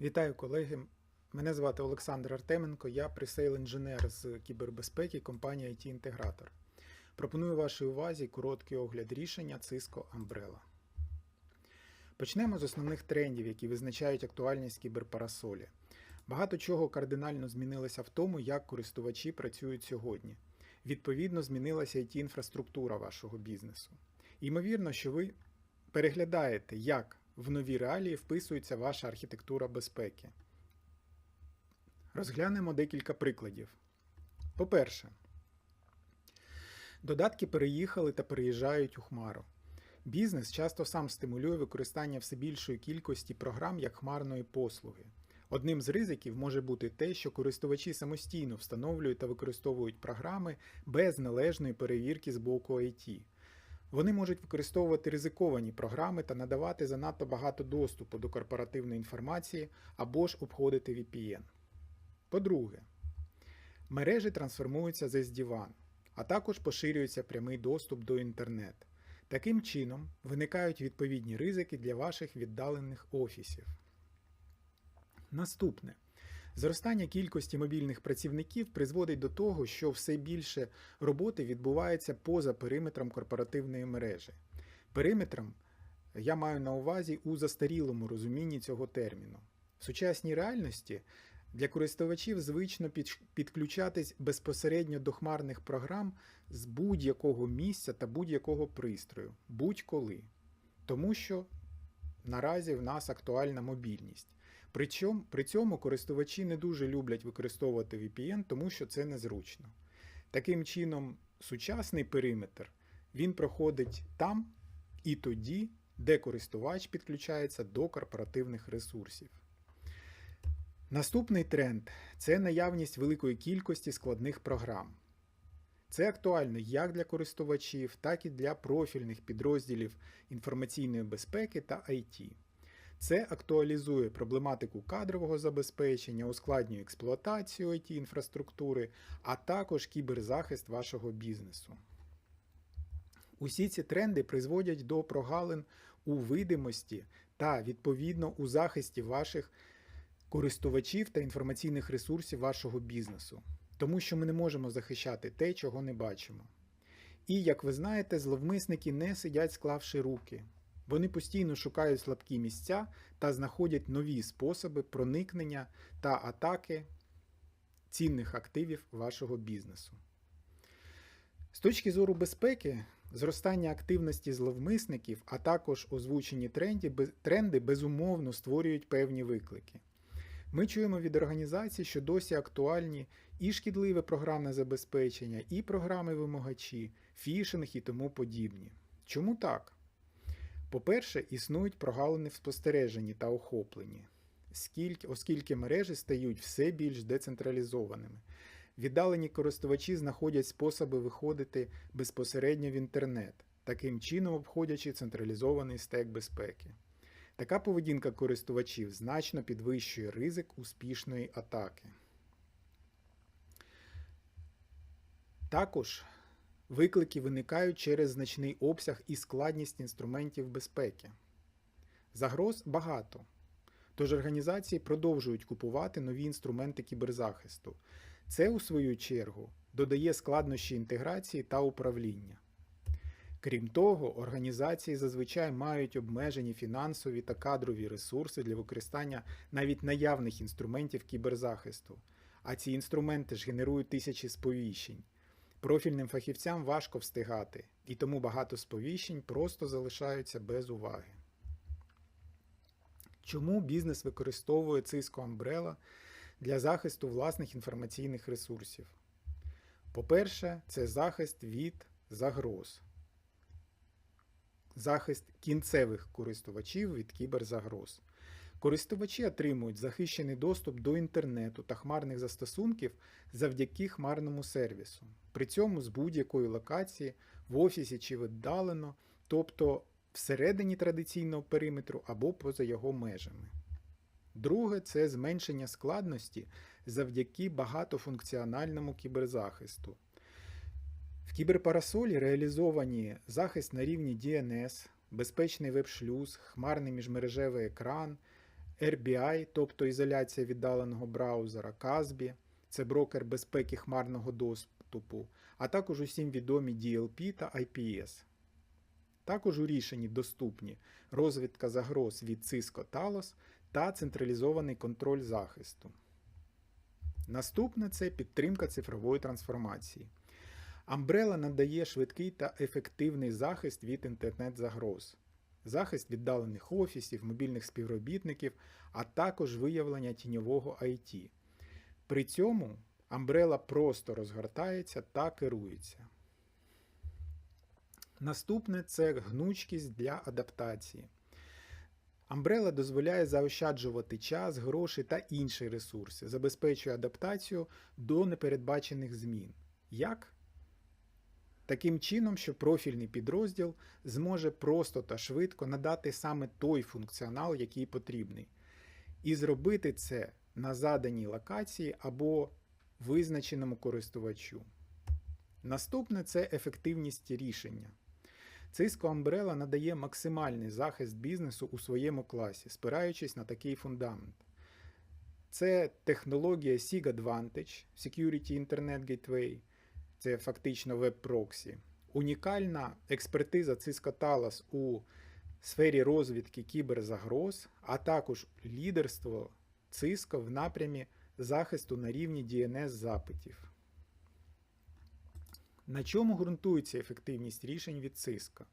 Вітаю колеги. Мене звати Олександр Артеменко, я пресейл-інженер з кібербезпеки компанії IT Інтегратор. Пропоную вашій увазі короткий огляд рішення Cisco Umbrella. Почнемо з основних трендів, які визначають актуальність кіберпарасолі. Багато чого кардинально змінилося в тому, як користувачі працюють сьогодні. Відповідно, змінилася it інфраструктура вашого бізнесу. Ймовірно, що ви переглядаєте, як в нові реалії вписується ваша архітектура безпеки. Розглянемо декілька прикладів. По-перше, додатки переїхали та переїжджають у Хмару. Бізнес часто сам стимулює використання все більшої кількості програм як хмарної послуги. Одним з ризиків може бути те, що користувачі самостійно встановлюють та використовують програми без належної перевірки з боку IT. Вони можуть використовувати ризиковані програми та надавати занадто багато доступу до корпоративної інформації або ж обходити VPN. По-друге, мережі трансформуються з SD-WAN, а також поширюється прямий доступ до інтернет. Таким чином, виникають відповідні ризики для ваших віддалених офісів. Наступне. Зростання кількості мобільних працівників призводить до того, що все більше роботи відбувається поза периметром корпоративної мережі. Периметром я маю на увазі у застарілому розумінні цього терміну. В сучасній реальності для користувачів звично підключатись безпосередньо до хмарних програм з будь-якого місця та будь-якого пристрою, будь-коли. Тому що наразі в нас актуальна мобільність. Причому, при цьому користувачі не дуже люблять використовувати VPN, тому що це незручно. Таким чином, сучасний периметр він проходить там і тоді, де користувач підключається до корпоративних ресурсів. Наступний тренд це наявність великої кількості складних програм. Це актуально як для користувачів, так і для профільних підрозділів інформаційної безпеки та IT. Це актуалізує проблематику кадрового забезпечення, ускладнює експлуатацію it інфраструктури, а також кіберзахист вашого бізнесу. Усі ці тренди призводять до прогалин у видимості та, відповідно, у захисті ваших користувачів та інформаційних ресурсів вашого бізнесу, тому що ми не можемо захищати те, чого не бачимо. І, як ви знаєте, зловмисники не сидять, склавши руки. Вони постійно шукають слабкі місця та знаходять нові способи проникнення та атаки цінних активів вашого бізнесу. З точки зору безпеки, зростання активності зловмисників, а також озвучені тренди, безумовно створюють певні виклики. Ми чуємо від організацій, що досі актуальні і шкідливе програмне забезпечення, і програми вимагачі, фішинг і тому подібні. Чому так? По-перше, існують прогалини в спостереженні та охопленні, оскільки мережі стають все більш децентралізованими. Віддалені користувачі знаходять способи виходити безпосередньо в інтернет, таким чином обходячи централізований стек безпеки. Така поведінка користувачів значно підвищує ризик успішної атаки. Також Виклики виникають через значний обсяг і складність інструментів безпеки. Загроз багато. Тож організації продовжують купувати нові інструменти кіберзахисту. Це, у свою чергу, додає складнощі інтеграції та управління. Крім того, організації зазвичай мають обмежені фінансові та кадрові ресурси для використання навіть наявних інструментів кіберзахисту, а ці інструменти ж генерують тисячі сповіщень. Профільним фахівцям важко встигати, і тому багато сповіщень просто залишаються без уваги. Чому бізнес використовує Cisco Umbrella для захисту власних інформаційних ресурсів? По-перше, це захист від загроз, захист кінцевих користувачів від кіберзагроз. Користувачі отримують захищений доступ до інтернету та хмарних застосунків завдяки хмарному сервісу, при цьому з будь-якої локації в офісі чи віддалено, тобто всередині традиційного периметру або поза його межами. Друге це зменшення складності завдяки багатофункціональному кіберзахисту. В кіберпарасолі реалізовані захист на рівні DNS, безпечний веб-шлюз, хмарний міжмережевий екран RBI, тобто ізоляція віддаленого браузера, CASB, це брокер безпеки хмарного доступу, а також усім відомі DLP та IPS. Також у рішенні доступні розвідка загроз від Cisco Talos та централізований контроль захисту. Наступне це підтримка цифрової трансформації. Umbrella надає швидкий та ефективний захист від інтернет-загроз, захист віддалених офісів, мобільних співробітників, а також виявлення тіньового IT. При цьому Umbrella просто розгортається та керується. Наступне це гнучкість для адаптації. Umbrella дозволяє заощаджувати час, гроші та інші ресурси, забезпечує адаптацію до непередбачених змін. Як? Таким чином, що профільний підрозділ зможе просто та швидко надати саме той функціонал, який потрібний, і зробити це на заданій локації або визначеному користувачу. Наступне це ефективність рішення. Cisco Umbrella надає максимальний захист бізнесу у своєму класі, спираючись на такий фундамент. Це технологія SIG Advantage, Security Internet Gateway, це фактично веб-проксі, унікальна експертиза Cisco Talos у сфері розвідки кіберзагроз, а також лідерство Cisco в напрямі захисту на рівні DNS запитів. На чому ґрунтується ефективність рішень від Cisco?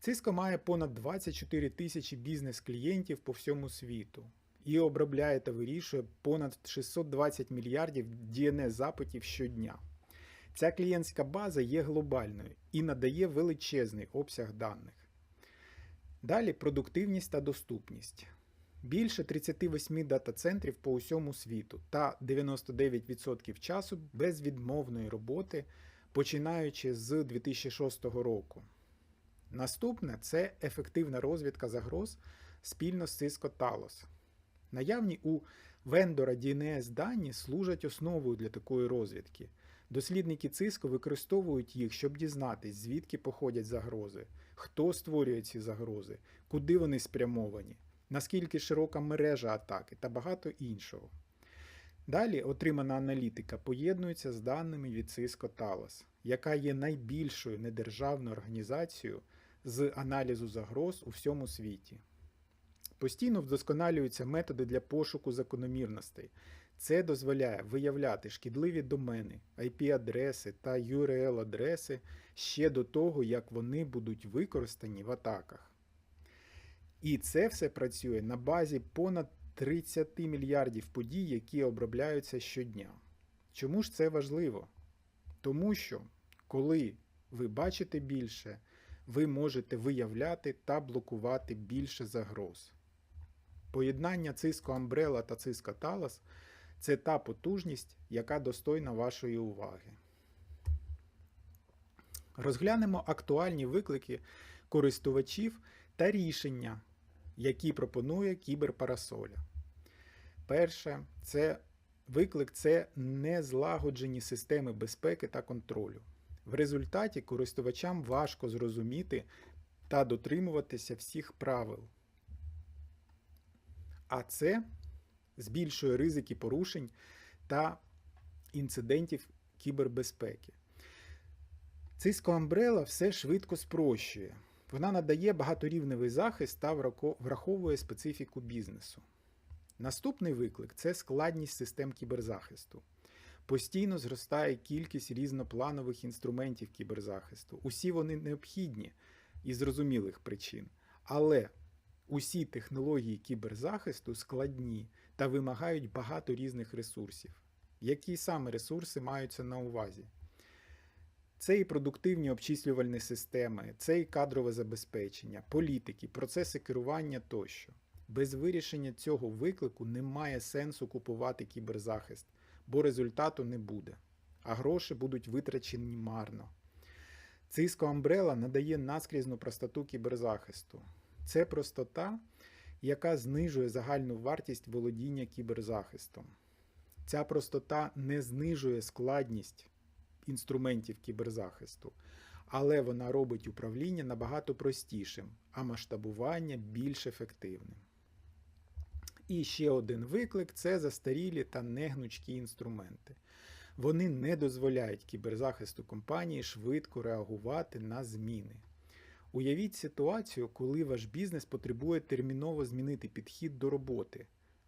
Cisco має понад 24 тисячі бізнес-клієнтів по всьому світу і обробляє та вирішує понад 620 мільярдів DNS запитів щодня. Ця клієнтська база є глобальною і надає величезний обсяг даних. Далі продуктивність та доступність. Більше 38 дата-центрів по усьому світу та 99% часу безвідмовної роботи, починаючи з 2006 року. Наступне це ефективна розвідка загроз спільно з Cisco Talos. Наявні у вендора DNS дані служать основою для такої розвідки. Дослідники Cisco використовують їх, щоб дізнатись, звідки походять загрози, хто створює ці загрози, куди вони спрямовані, наскільки широка мережа атаки та багато іншого. Далі отримана аналітика поєднується з даними від Cisco Talos, яка є найбільшою недержавною організацією з аналізу загроз у всьому світі. Постійно вдосконалюються методи для пошуку закономірностей. Це дозволяє виявляти шкідливі домени, IP-адреси та URL-адреси ще до того, як вони будуть використані в атаках. І це все працює на базі понад 30 мільярдів подій, які обробляються щодня. Чому ж це важливо? Тому що, коли ви бачите більше, ви можете виявляти та блокувати більше загроз. Поєднання Cisco Umbrella та Cisco Talos – це та потужність, яка достойна вашої уваги. Розглянемо актуальні виклики користувачів та рішення, які пропонує кіберпарасоля. Перше, це виклик це незлагоджені системи безпеки та контролю. В результаті користувачам важко зрозуміти та дотримуватися всіх правил. А це збільшує ризики порушень та інцидентів кібербезпеки. Cisco Umbrella все швидко спрощує. Вона надає багаторівневий захист та враховує специфіку бізнесу. Наступний виклик це складність систем кіберзахисту. Постійно зростає кількість різнопланових інструментів кіберзахисту. Усі вони необхідні із зрозумілих причин. Але усі технології кіберзахисту складні та вимагають багато різних ресурсів. Які саме ресурси маються на увазі? Це і продуктивні обчислювальні системи, це і кадрове забезпечення, політики, процеси керування тощо. Без вирішення цього виклику немає сенсу купувати кіберзахист, бо результату не буде, а гроші будуть витрачені марно. Cisco Umbrella надає наскрізну простоту кіберзахисту. Це простота, яка знижує загальну вартість володіння кіберзахистом. Ця простота не знижує складність інструментів кіберзахисту, але вона робить управління набагато простішим, а масштабування більш ефективним. І ще один виклик це застарілі та негнучкі інструменти. Вони не дозволяють кіберзахисту компанії швидко реагувати на зміни. Уявіть ситуацію, коли ваш бізнес потребує терміново змінити підхід до роботи,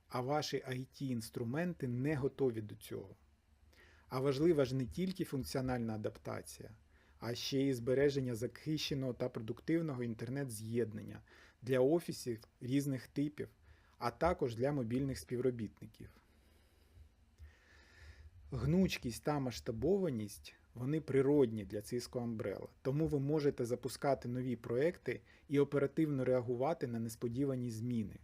а ваші IT-інструменти не готові до цього. А важлива ж не тільки функціональна адаптація, а ще й збереження захищеного та продуктивного інтернет-з'єднання для офісів різних типів, а також для мобільних співробітників. Гнучкість та масштабованість вони природні для Cisco Umbrella, тому ви можете запускати нові проекти і оперативно реагувати на несподівані зміни.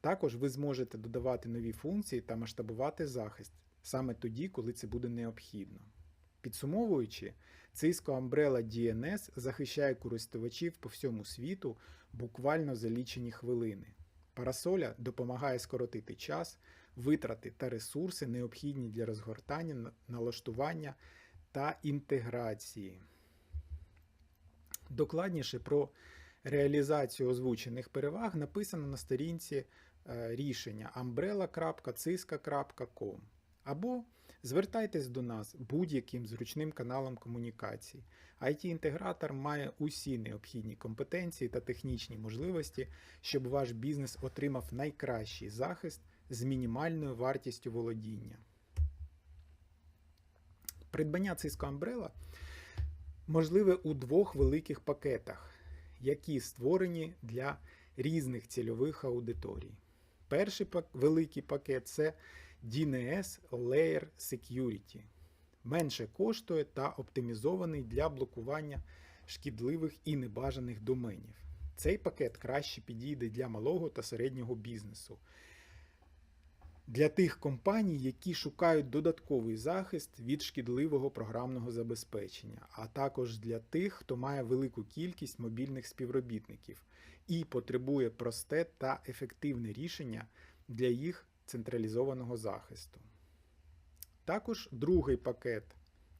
Також ви зможете додавати нові функції та масштабувати захист саме тоді, коли це буде необхідно. Підсумовуючи, Cisco Umbrella DNS захищає користувачів по всьому світу буквально за лічені хвилини. Парасоля допомагає скоротити час, витрати та ресурси, необхідні для розгортання, налаштування та інтеграції. Докладніше про реалізацію озвучених переваг написано на сторінці е, рішення umbrella.cisco.com або звертайтесь до нас будь-яким зручним каналом комунікації. IT-інтегратор має усі необхідні компетенції та технічні можливості, щоб ваш бізнес отримав найкращий захист з мінімальною вартістю володіння. Придбання Cisco Umbrella можливе у двох великих пакетах, які створені для різних цільових аудиторій. Перший великий пакет це DNS Layer Security. Менше коштує та оптимізований для блокування шкідливих і небажаних доменів. Цей пакет краще підійде для малого та середнього бізнесу. Для тих компаній, які шукають додатковий захист від шкідливого програмного забезпечення, а також для тих, хто має велику кількість мобільних співробітників і потребує просте та ефективне рішення для їх централізованого захисту. Також другий пакет,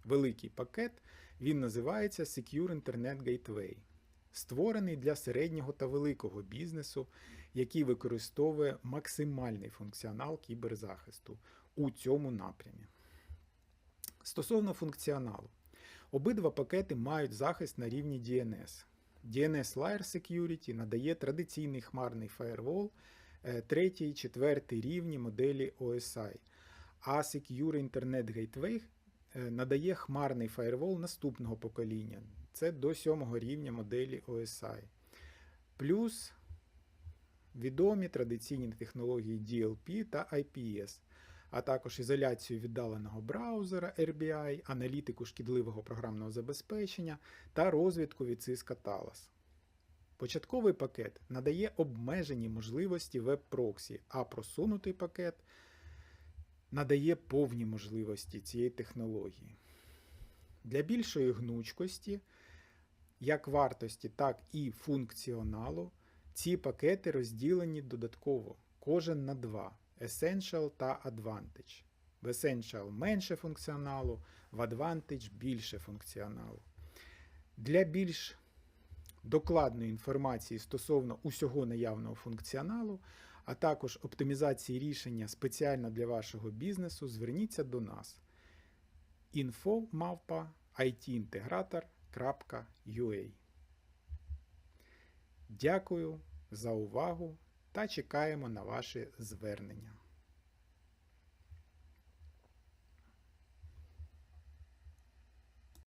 великий пакет, він називається Secure Internet Gateway, створений для середнього та великого бізнесу, який використовує максимальний функціонал кіберзахисту у цьому напрямі. Стосовно функціоналу, обидва пакети мають захист на рівні DNS. DNS Layer Security надає традиційний хмарний фаєрвол третій і четвертий рівні моделі OSI, а Secure Internet Gateway надає хмарний фаєрвол наступного покоління. Це до сьомого рівня моделі OSI. Плюс відомі традиційні технології DLP та IPS, а також ізоляцію віддаленого браузера RBI, аналітику шкідливого програмного забезпечення та розвідку від Cisco Talos. Початковий пакет надає обмежені можливості веб-проксі, а просунутий пакет надає повні можливості цієї технології. Для більшої гнучкості, як вартості, так і функціоналу, ці пакети розділені додатково кожен на два Essential та Advantage. В Essential менше функціоналу, в Advantage більше функціоналу. Для більш докладної інформації стосовно усього наявного функціоналу, а також оптимізації рішення спеціально для вашого бізнесу, зверніться до нас. info.mavpa.itintegrator.ua Дякую за увагу та чекаємо на ваші звернення.